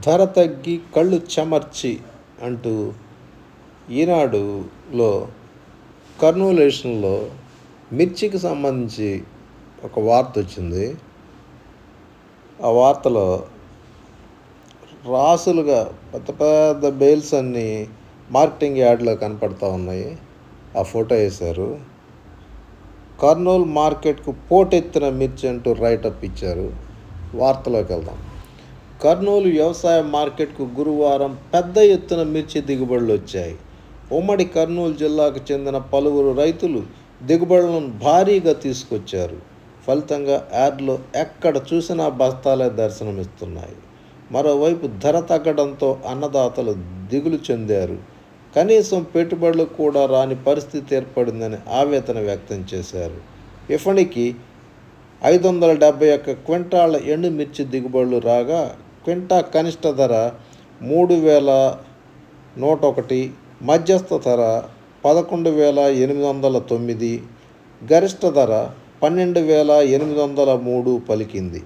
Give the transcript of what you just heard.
ధర తగ్గి కళ్ళు చెమర్చి అంటూ ఈనాడులో కర్నూలు ఎడిషన్లో మిర్చికి సంబంధించి ఒక వార్త వచ్చింది. ఆ వార్తలో రాసులుగా పెద్ద పెద్ద బేల్స్ అన్నీ మార్కెటింగ్ యార్డ్లో కనపడతా ఉన్నాయి. ఆ ఫోటో వేశారు. కర్నూలు మార్కెట్కు పోటెత్తిన మిర్చి అంటూ రైటప్ ఇచ్చారు. వార్తలోకి వెళ్దాం. కర్నూలు వ్యవసాయ మార్కెట్కు గురువారం పెద్ద ఎత్తున మిర్చి దిగుబడులు వచ్చాయి. ఉమ్మడి కర్నూలు జిల్లాకు చెందిన పలువురు రైతులు దిగుబడులను భారీగా తీసుకొచ్చారు. ఫలితంగా యాడ్లో ఎక్కడ చూసినా బస్తాలే దర్శనమిస్తున్నాయి. మరోవైపు ధర తగ్గడంతో అన్నదాతలు దిగులు చెందారు. కనీసం పెట్టుబడులు కూడా రాని పరిస్థితి ఏర్పడిందని ఆవేదన వ్యక్తం చేశారు. ఇఫణికి ఐదు వందల డెబ్బై ఒక్క క్వింటాళ్ళ ఎండుమిర్చి దిగుబడులు రాగా క్వింటా కనిష్ట ధర మూడు వేల నూట ఒకటి మధ్యస్థ ధర పదకొండు వేల ఎనిమిది వందల తొమ్మిది గరిష్ట ధర పన్నెండు వేల ఎనిమిది వందల మూడు పలికింది.